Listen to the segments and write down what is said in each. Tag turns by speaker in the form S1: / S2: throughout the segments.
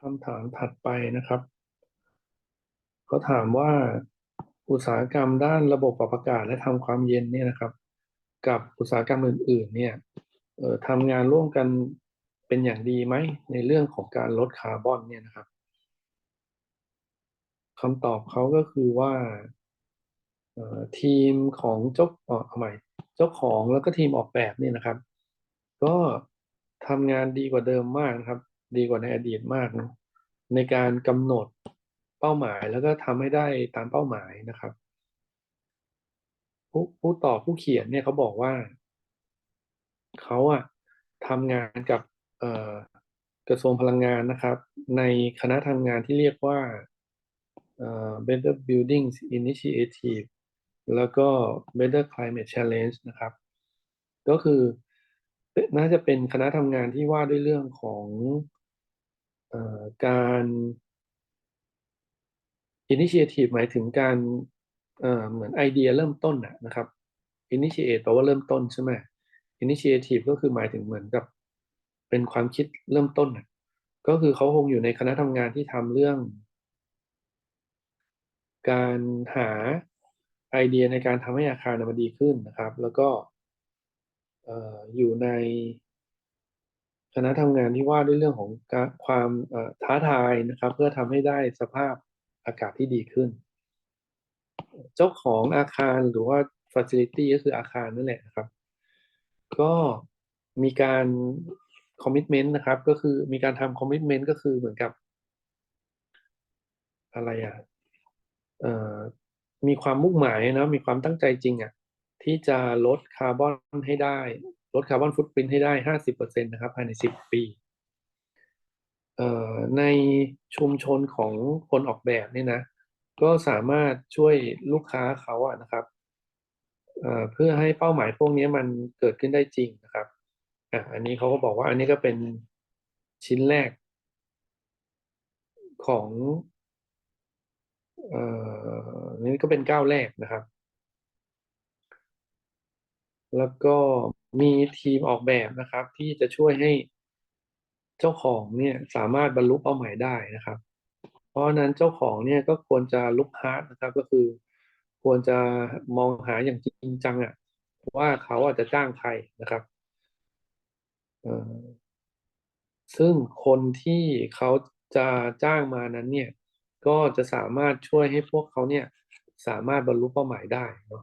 S1: คำถามถัดไปนะครับเขาถามว่าอุตสาหกรรมด้านระบบปรับอากาศและทำความเย็นเนี่ยนะครับ กับอุตสาหกรรมอื่น ๆ เนี่ยออทำงานร่วมกันเป็นอย่างดีไหมในเรื่องของการลดคาร์บอนเนี่ยนะครับคำตอบเขาก็คือว่าออทีมของเจ้าเอ่อเอาใหม่เจ้าของแล้วก็ทีมออกแบบเนี่ยนะครับ ก็ทำงานดีกว่าเดิมมากนะครับ ดีกว่าในอดีตมากเนะในการกำหนดเป้าหมายแล้วก็ทำให้ได้ตามเป้าหมายนะครับ ผู้ผู้ตอบผู้เขียนเนี่ยเขาบอกว่าเขาอะทำงานกับเอ่อกระทรวงพลังงานนะครับ ในคณะทำงานที่เรียกว่าเอ่อ Better Building Initiative แล้วก็ Better Climate Challenge นะครับ ก็คือน่าจะเป็นคณะทำงานที่ว่าด้วยเรื่องของ การ initiative หมายถึงการเเหมือนไอเดียเริ่มต้นนะครับ initiate แปลว่าเริ่มต้นใช่ไหม initiative ก็คือหมายถึงเหมือนกับ เป็นความคิดเริ่มต้นนะก็คือเขาคงอยู่ในคณะทำงานที่ทำเรื่อง การหาไอเดียในการทำให้อาคารมันดีขึ้นนะครับ แล้วก็เอ่อยู่ใน ณะทำงานที่ว่าด้วยเรื่องของความท้าทายนะครับ เพื่อทำให้ได้สภาพอากาศที่ดีขึ้น เจ้าของอาคารหรือว่า facility ก็คืออาคารนั่นแหละนะครับ ก็มีการ commitment นะครับ ก็คือมีการทำ commitment ก็คือเหมือนกับ อะไรอะมีความมุ่งหมายนะมีความตั้งใจจริงอะที่จะลดคาร์บอนให้ได้ ลดคาร์บอนฟุตปรินท์ให้ได้ห้าสิบเปอร์เซ็นต์นะครับภายในสิบปีในชุมชนของคนออกแบบเนี่ยนะ ก็สามารถช่วยลูกค้าเขาอะนะครับเอ่อเพื่อให้เป้าหมายพวกนี้มันเกิดขึ้นได้จริงนะครับอะอันนี้เขาก็บอกว่าอันนี้ก็เป็นชิ้นแรกของเอ่อนี่ก็เป็นก้าวแรกนะครับ แล้วก็ มีทีมออกแบบนะครับ ที่จะช่วยให้เจ้าของเนี่ยสามารถบรรลุเป้าหมายได้นะครับ เพราะนั้นเจ้าของเนี่ยก็ควรจะลุกฮาร์ดนะครับ ก็คือ ควรจะมองหาอย่างจริงจังอะว่าเขาอาจจะจ้างใครนะครับซึ่งคนที่เขาจะจ้างมานั้นเนี่ย ก็จะสามารถช่วยให้พวกเขาเนี่ย สามารถบรรลุเป้าหมายได้เนาะ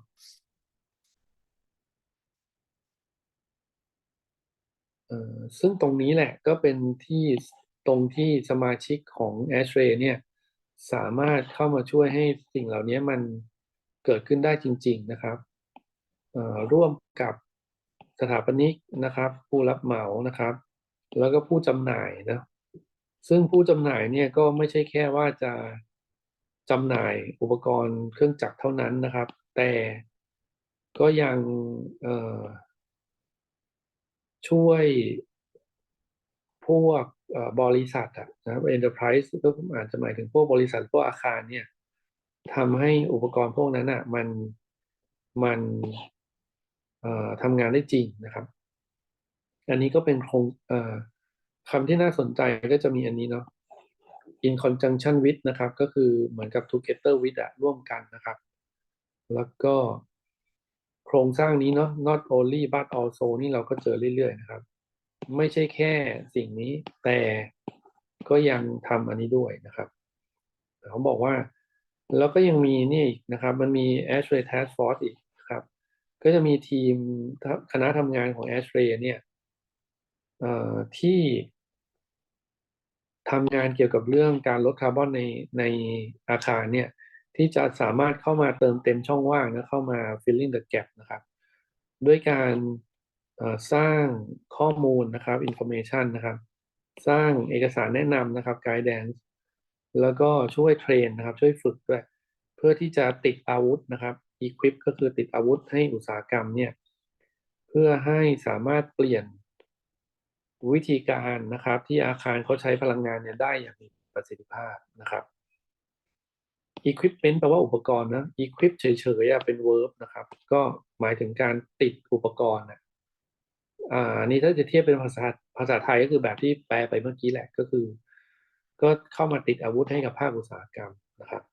S1: เออซึ่งตรงนี้แหละก็เป็นที่ตรงที่สมาชิกของ a s h r a y เนี่ยสามารถเข้ามาช่วยให้สิ่งเหล่านี้มันเกิดขึ้นได้จริง ๆนะครับร่วมกับสถาปนิกนะครับ ผู้รับเหมานะครับ แล้วก็ผู้จำหน่ายนะซึ่งผู้จำหน่ายเนี่ยก็ไม่ใช่แค่ว่าจะจำหน่ายอุปกรณ์เครื่องจักรเท่านั้นนะครับ แต่ก็ยัง ช่วยพวกบริษัทอะนะครับ enterprise ก็อาจจะหมายถึงพวกบริษัทพวกอาคารเนี่ยทำให้อุปกรณ์พวกนั้นอะมันมันทำงานได้จริงนะครับ อันนี้ก็เป็นโครงคำที่น่าสนใจก็จะมีอันนี้เนาะ in conjunction with นะครับ ก็คือเหมือนกับ together with อะร่วมกันนะครับ แล้วก็ โครงสร้างนี้เนาะ not only but also นี่เราก็เจอเรื่อยๆนะครับ ไม่ใช่แค่สิ่งนี้ แต่ก็ยังทำอันนี้ด้วยนะครับเขาบอกว่า แล้วก็ยังมีนี่อีกนะครับ มันมี Ashray Task Force อีกนะครับ ก็จะมีทีมคณะทำงานของ Ashray เนี่ยที่ทำงานเกี่ยวกับเรื่องการลดคาร์บอนในในอาคารเนี่ย ที่จะสามารถเข้ามาเติมเต็มช่องว่างนะเข้ามา filling the gap นะครับ ด้วยการสร้างข้อมูลนะครับ information นะครับ สร้างเอกสารแนะนำนะครับ guidance แล้วก็ช่วยเทรนนะครับ ช่วยฝึกด้วย เพื่อที่จะติดอาวุธนะครับ equip ก็คือติดอาวุธให้อุตสาหกรรมเนี่ย เพื่อให้สามารถเปลี่ยนวิธีการนะครับ ที่อาคารเขาใช้พลังงานเนี่ยได้อย่างมีประสิทธิภาพนะครับ equipment แปลว่าอุปกรณ์นะ equip เฉยๆเป็น verb นะครับ ก็หมายถึงการติดอุปกรณ์นะอ่านี่ถ้าจะเทียบเป็นภาษาภาษาไทยก็คือแบบที่แปลไปเมื่อกี้แหละก็คือ ก็เข้ามาติดอาวุธให้กับภาคอุตสาหกรรมนะครับ